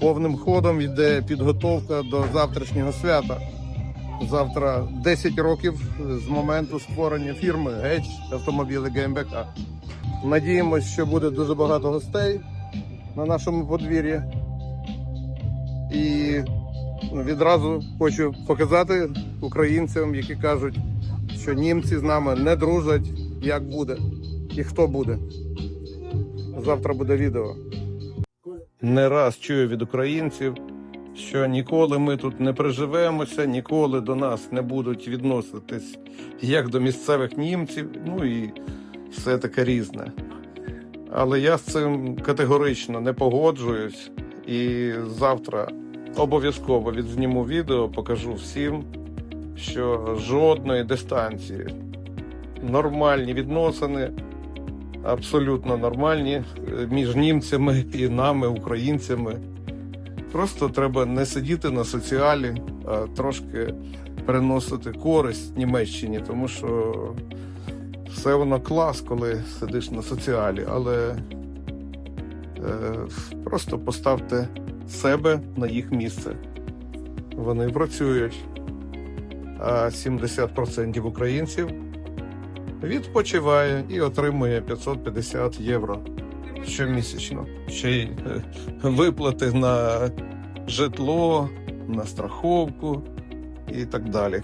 Повним ходом йде підготовка до завтрашнього свята. Завтра 10 років з моменту створення фірми Геч автомобіли ГМБК. Надіємось, що буде дуже багато гостей на нашому подвір'ї. І відразу хочу показати українцям, які кажуть, що німці з нами не дружать, як буде і хто буде. Завтра буде відео. Не раз чую від українців, що ніколи ми тут не приживемося, ніколи до нас не будуть відноситись як до місцевих німців, ну і все таке різне. Але я з цим категорично не погоджуюсь. І завтра обов'язково відзніму відео, покажу всім, що жодної дистанції. Нормальні відносини, абсолютно нормальні е, між німцями і нами, українцями. Просто треба не сидіти на соціалі, а трошки приносити користь Німеччині, тому що все воно клас, коли сидиш на соціалі, але е, просто поставте себе на їх місце. Вони працюють, а 70% українців відпочиває і отримує 550 євро щомісячно. Ще й е, виплати на житло, на страховку і так далі.